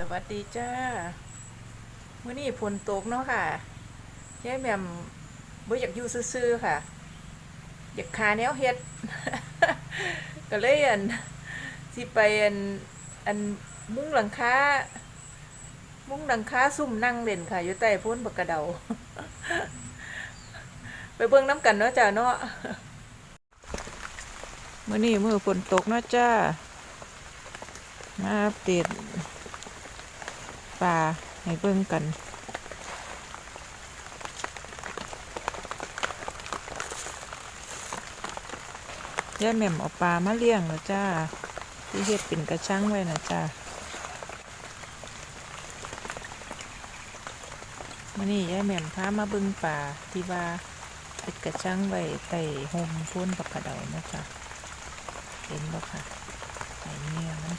สวัสดีจ้ามื้อนี้ฝนตกเนาะค่ะยายแหม่มบ่อยากอยู่ซื่อๆค่ะ อยากคาแนวเฮ็ด ก็เลยอันสิไปอันอันมุ้งหลังคา มุ้งหลังคาซุ่มนั่งเล่นค่ะ อยู่ใต้พ้นบักกระเดา ไปเบิ่งน้ำกันเนาะจ้าเนาะมื้อนี้มื้อฝนตกเนาะจ้า มาอัปเดต ปลาให้เบิ่งกัน ย่าแหม่มเอาปลามาเลี้ยงแล้วจ้า ที่เฮ็ดเป็นกระชังไว้นะจ้ามื่อนี้ย่าแหม่มพามาบิ่งปลาที่ว่าเฮ็ดกระชังไว้ใต้ห่มพ้นปักกระเดานะจ้าเห็นบ่ค่ะไอ้เนี่ยมัน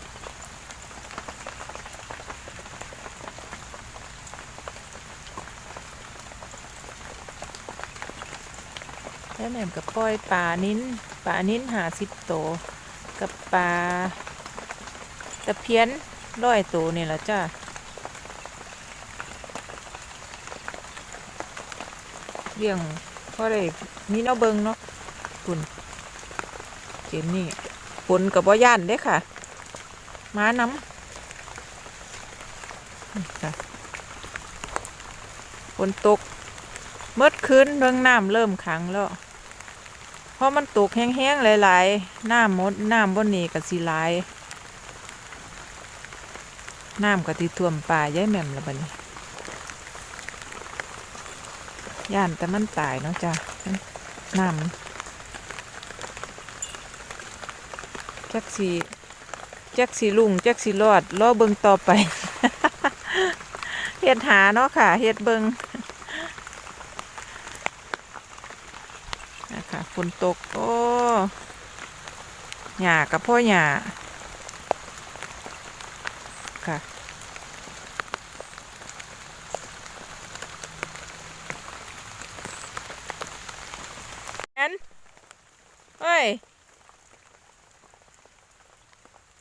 แล้วแหม่มกับปล่อยปลานิ้นปลานิ้นหาสิบโตวกับปลาตะเพียนร้อยโตวนี่แหละจ้าเลี้ยงเพราะอะไรมีเนาะเบิงเนาะคุณเจนนี่ฝนกับบ่ย่านเด้ค่ะ ม้าน้ำค่ะฝนตกเมื่อคืนเรื่องน้ำเริ่มขังแล้ว เพราะมันตกแห้งๆหลายๆน้ำมดน้ำบนนี้กับสีลายน้ำกับที่ท่วมป่าย้ายแม่มและบัดนี้ย่านแต่มันตายเนาะจ้ะน้ำจักสีจักสีลุงจักสีรอดรอเบิงต่อไป เฮ็ดหาเนาะค่ะ เฮ็ดเบิง นะคะฝนตก โอ้หญ้ากับพ่อหญ้าค่ะแอนเฮ้ย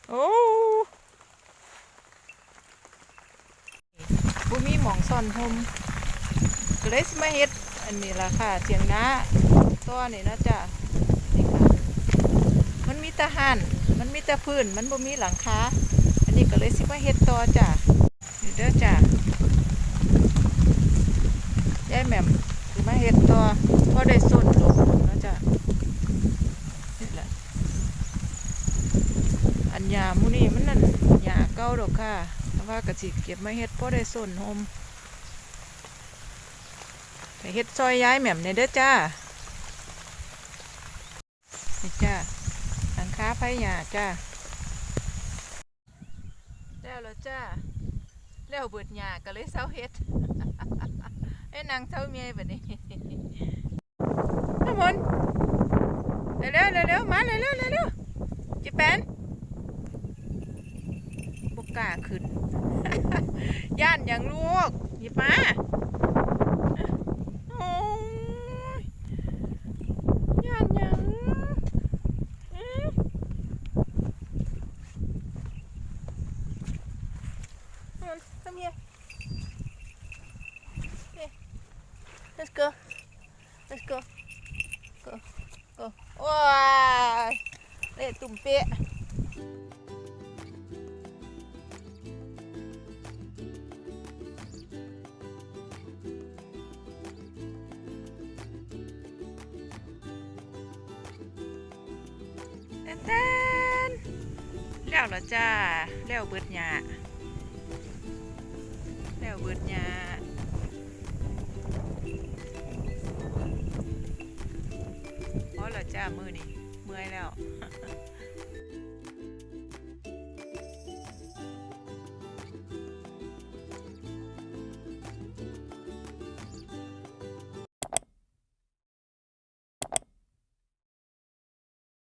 โอ้บุมีหมองซ่อนพมก็เลยสิมาเฮ็ด อันนี้ล่ะค่ะเสียงน้า ตัวนี่นะจ๊ะนี่ค่ะมันมีต่หันมันมีต่พื้น มันบ่มีหลังคาอันนี้ก็เลยสิมาเฮ็ดต่อจ้ะนี่เด้อจ้ะยายแหม่มสิมาเฮ็ดต่อพอได้ส้นลงนะจ้ะนี่แหละอันยามูนี่มันนั่นยาเก่าดอกค่ะแต่ว่าก็สิเก็บมาเฮ็ดพอได้ส้นโฮมไปเฮ็ดซอยย้ายแหม่มเนี่ยเด้อจ้า นี่จ้าหลังคาไผ่หญ้าจ้าแล้วแล้วจ้าแล้วเบิดหญ้าก็เลยเศร้าเฮ็ดให้นางเศร้าเมียแบบนี้น้ำมนเร็วเร็วเร็วๆมาเร็วเร็วเร็วเร็วจิแปนบุกล้าขึ้น ย่านอย่างลูกหยิบมาโอ้ยย่านอย่าง Come on, come here. Here. Let's go. Let's go. Go. Go. ว้ายเละตุ่มเป๊ะเต้น จ้ามือนี่เมื่อยแล้ว